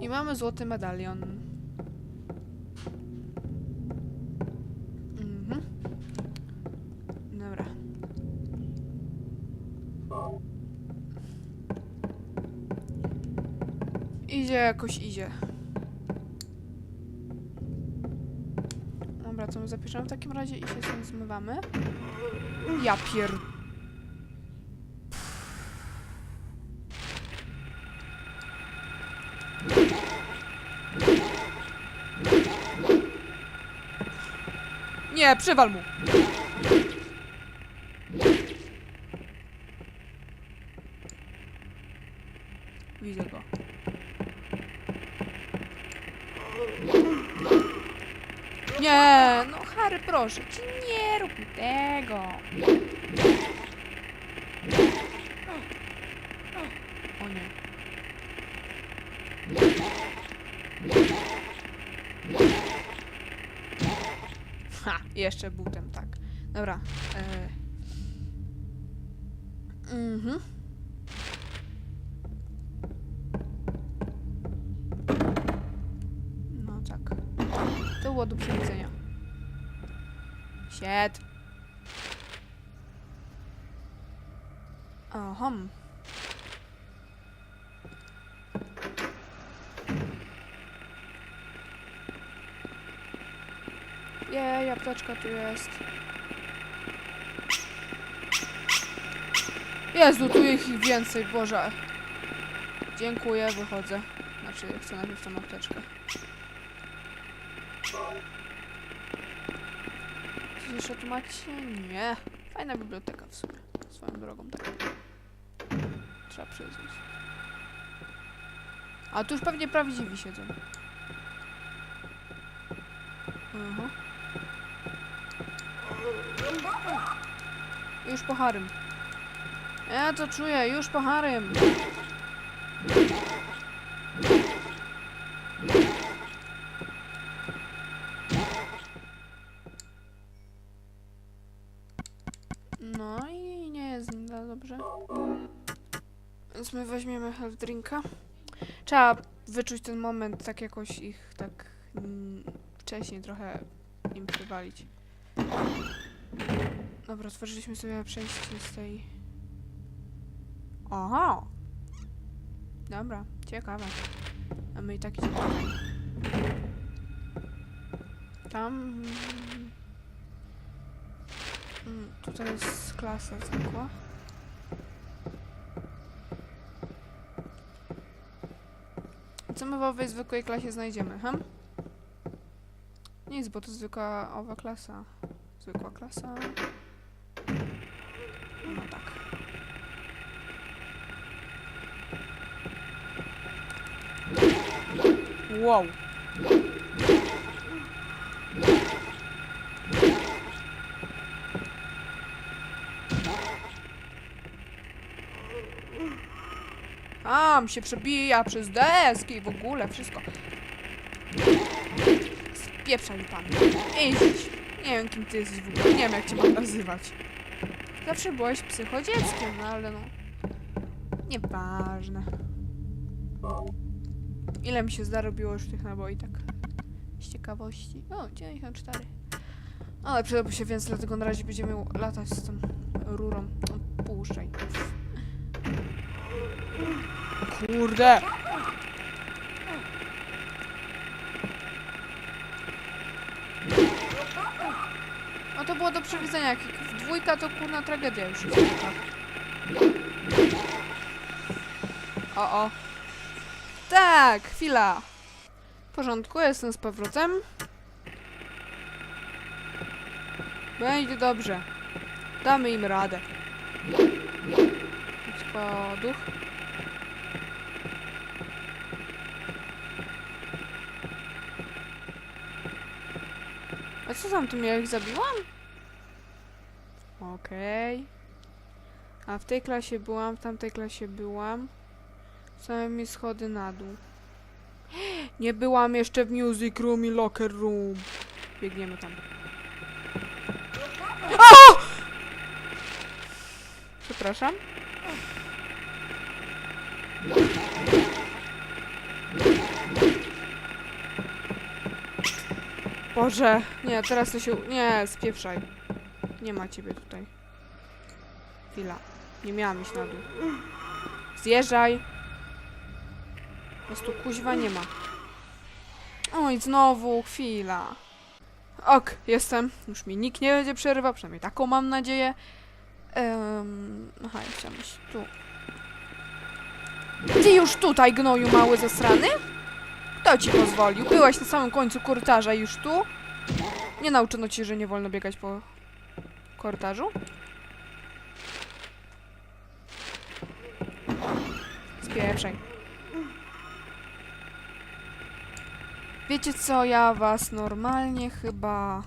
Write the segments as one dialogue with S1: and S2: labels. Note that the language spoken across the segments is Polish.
S1: I mamy złoty medalion. Mhm. Dobra. Idzie jakoś idzie. Dobra, to my zapiszemy w takim razie i się stąd zmywamy. Ja pier... Nie, przywal mu! Widzę go. Nie, no Harry, proszę cię, nie rób mi tego. O nie. Ha, jeszcze butem, tak. Dobra. E... Mhm. No tak. To było do przewidzenia. Shit. Aha. Jej, apteczka tu jest. Jezu, tu ich więcej, Boże. Dziękuję, wychodzę. Znaczy, chcę najpierw tą apteczkę. Coś jeszcze tu macie? Nie. Fajna biblioteka w sumie. Swoją drogą, tak. Trzeba przyznać. A tu już pewnie prawdziwi siedzą. Aha. Już po Harym. Ja to czuję, już po Harym. No i nie jest za dobrze. Więc my weźmiemy health drinka. Trzeba wyczuć ten moment, tak jakoś ich tak mm, wcześniej trochę im przywalić. Dobra, otworzyliśmy sobie przejście z tej... Aha! Dobra, ciekawe. A my i tak idziemy dalej. Tam... Mm, tutaj jest klasa zwykła. Co my w owej zwykłej klasie znajdziemy, hm? Nic, bo to zwykła owa klasa. Zwykła klasa. No tak. Wow. Tam się przebija przez deski w ogóle wszystko. Spieprzaj pan. Idź. Nie wiem kim ty jesteś w ogóle. Nie wiem jak cię mam nazywać. Zawsze byłeś psychodzieckiem, no ale no. Nieważne. Ile mi się zarobiło już tych naboi, tak? Z ciekawości. O, 94. Ale przydałby się więcej, dlatego na razie będziemy latać z tą rurą. Puszczaj. Kurde! No to było do przewidzenia, jak dwójka to kurna tragedia już jest. O, o. Tak, chwila. W porządku, jestem z powrotem. Będzie dobrze. Damy im radę. Tylko duch. Tam tu ja ich zabiłam? Okej. A w tej klasie byłam, w tamtej klasie byłam. Same mi schody na dół. Nie byłam jeszcze w music room i locker room. Biegniemy tam. O! Przepraszam. Boże, nie, teraz to się... Nie, spieprzaj. Nie ma ciebie tutaj. Chwila. Nie miałam iść na dół. Zjeżdżaj. Po prostu kuźwa nie ma. Oj, znowu, chwila. Ok, jestem. Już mi nikt nie będzie przerywał, przynajmniej taką mam nadzieję. Um, aha, ja chciałam iść tu. Ty już tutaj, gnoju mały zasrany? Kto ci pozwolił? Byłaś na samym końcu korytarza już tu? Nie nauczono ci, że nie wolno biegać po korytarzu? Spieprzaj. Wiecie co, ja was normalnie chyba...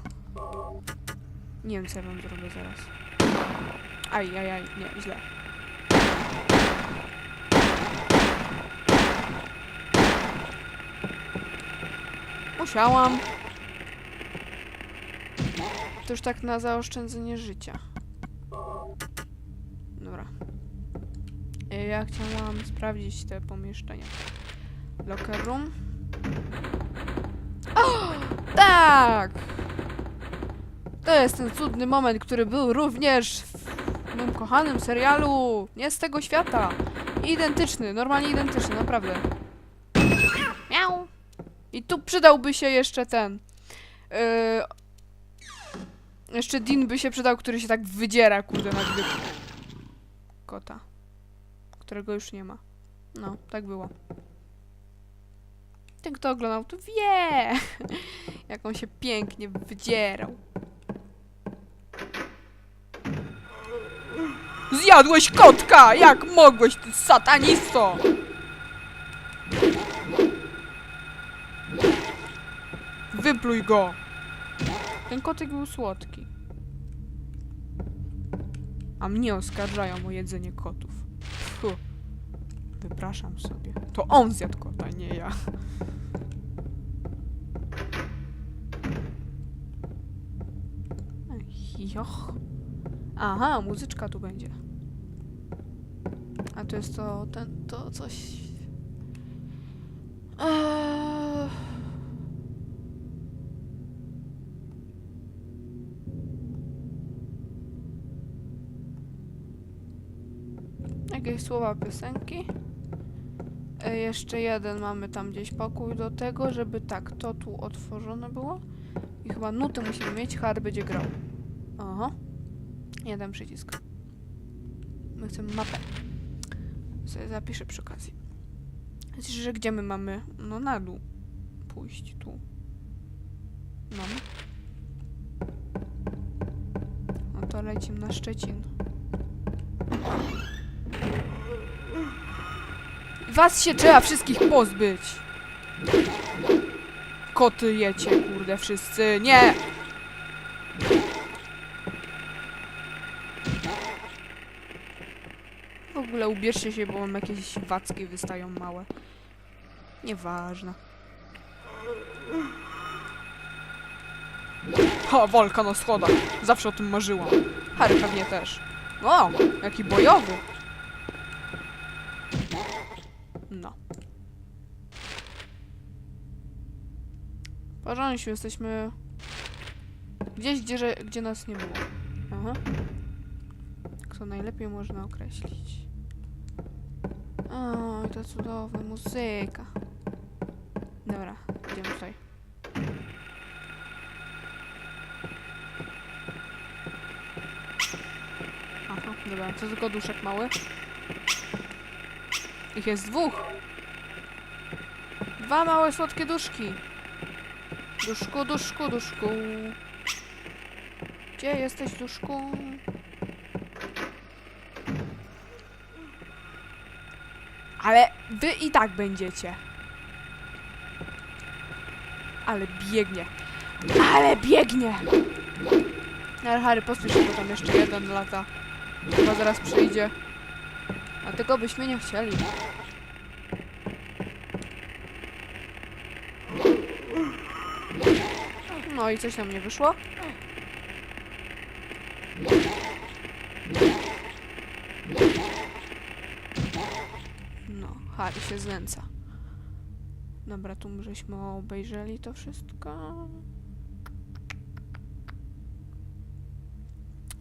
S1: Nie wiem, co ja wam zrobię zaraz. Aj, aj, aj, nie, źle. Musiałam. To już tak na zaoszczędzenie życia. Dobra. E, Ja chciałam sprawdzić te pomieszczenia. Locker room. O! Tak! To jest ten cudny moment, który był również w moim kochanym serialu. Nie z tego świata. Identyczny, normalnie identyczny, naprawdę. I tu przydałby się jeszcze ten. Yy, jeszcze Dean by się przydał, który się tak wydziera, kurde, na widok kota. Którego już nie ma. No, tak było. Ten, kto oglądał, to wie, jak on się pięknie wydzierał. Zjadłeś kotka! Jak mogłeś, ty satanisto! Wypluj go! Ten kotek był słodki. A mnie oskarżają o jedzenie kotów. Fu. Wypraszam sobie. To on zjadł kota, nie ja. Joch. Aha, muzyczka tu będzie. A to jest to, ten, to coś... Eee... Słowa piosenki. E, jeszcze jeden mamy tam gdzieś pokój do tego, żeby tak, to tu otworzone było. I chyba nuty musimy mieć, Harry będzie grał. Aha. Jeden przycisk. My chcemy mapę. Sobie zapiszę przy okazji. Znaczy, że gdzie my mamy? No na dół. Pójść tu. Mamy. No to lecimy na Szczecin. Was się trzeba wszystkich pozbyć. Koty jecie, kurde, wszyscy. Nie! W ogóle ubierzcie się, bo mam jakieś wacki wystają małe. Nieważne. Ha, walka na schodach. Zawsze o tym marzyłam. Harry pewnie też. O, jaki bojowy. No. Porządku, jesteśmy gdzieś, gdzie, gdzie nas nie było. Aha. Jak to najlepiej można określić. O, to cudowna muzyka. Dobra, idziemy tutaj. Aha, dobra, to tylko duszek mały. Ich jest dwóch. Dwa małe słodkie duszki. Duszku, duszku, duszku. Gdzie jesteś, duszku? Ale wy i tak będziecie. Ale biegnie. Ale biegnie! Ale Harry, pospiesz się, bo tam jeszcze jeden lata. Chyba zaraz przyjdzie. A tego byśmy nie chcieli. No i coś nam nie wyszło. No, Harry się znęca. Dobra, tu żeśmy obejrzeli to wszystko.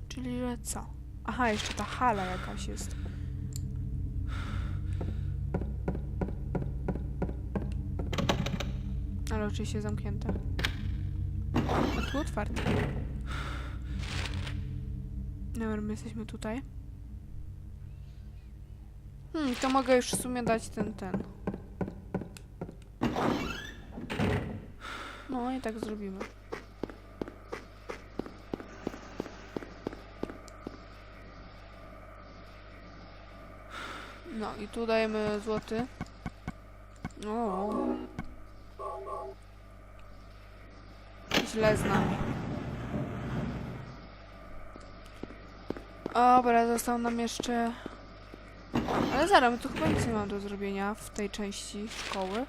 S1: Czyli że co? Aha, jeszcze ta hala jakaś jest. Ale oczywiście zamknięte. A tu otwarte. Dobra, my jesteśmy tutaj. Hmm, to mogę już w sumie dać ten, ten. No i tak zrobimy. No i tu dajemy złoty. O. Źle z nami. Dobra, został nam jeszcze... Ale zaraz, tu chyba nic nie mam do zrobienia w tej części szkoły.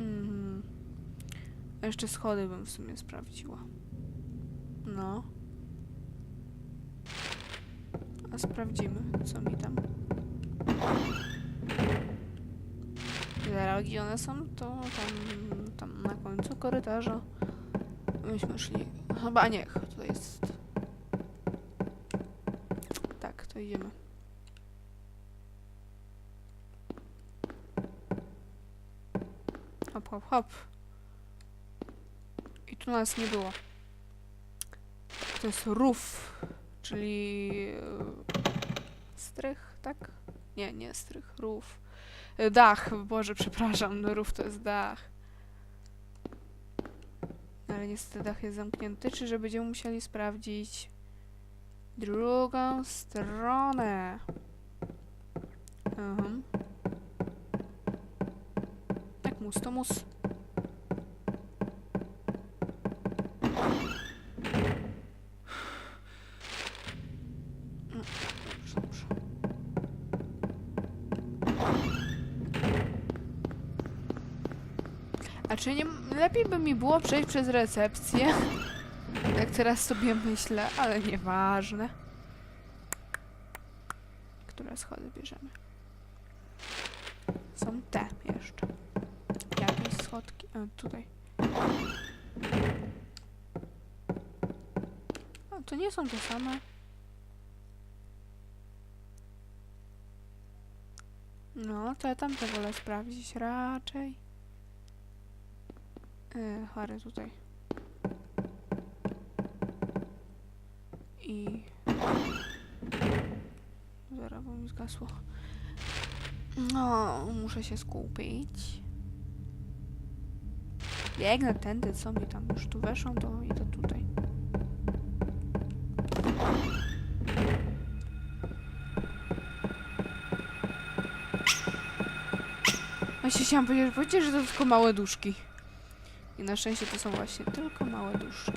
S1: Mhm. A Jeszcze schody bym w sumie sprawdziła. No. A sprawdzimy, co mi tam. Gdzie one są, to tam, tam na końcu korytarza. Myśmy szli. Chyba nie, tutaj jest. Tak, to idziemy. Hop, hop, hop. I tu nas nie było. To jest rów, czyli e, strych, tak? Nie, nie strych, rów. E, Dach, Boże, przepraszam, no rów to jest dach. Ale niestety dach jest zamknięty, czy że będziemy musieli sprawdzić drugą stronę. Mhm. Jak mus, to mus. No, Dobrze, dobrze. A czy nie lepiej by mi było przejść przez recepcję? Jak teraz sobie myślę, ale nieważne. Które schody bierzemy? Są te jeszcze. Jakieś schodki. A, tutaj. A, to nie są te same. No, to ja tamte wolę sprawdzić raczej. Yy, Harry tutaj. I... Zaraz, bo mi zgasło. No, muszę się skupić. Biegnę tędy, co mi tam już tu weszło, to idę tutaj. Właśnie chciałam powiedzieć, powiedzieć, że to tylko małe duszki. I na szczęście to są właśnie tylko małe duszki.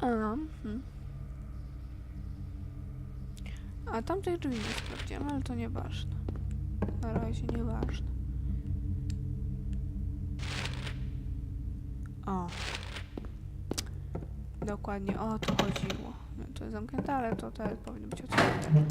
S1: A, mhm. A tamtych drzwi nie sprawdziłem, ale to nieważne. Na razie nieważne. O. Dokładnie o to chodziło. No, to jest zamknięte, ale to, to powinno być otwarte.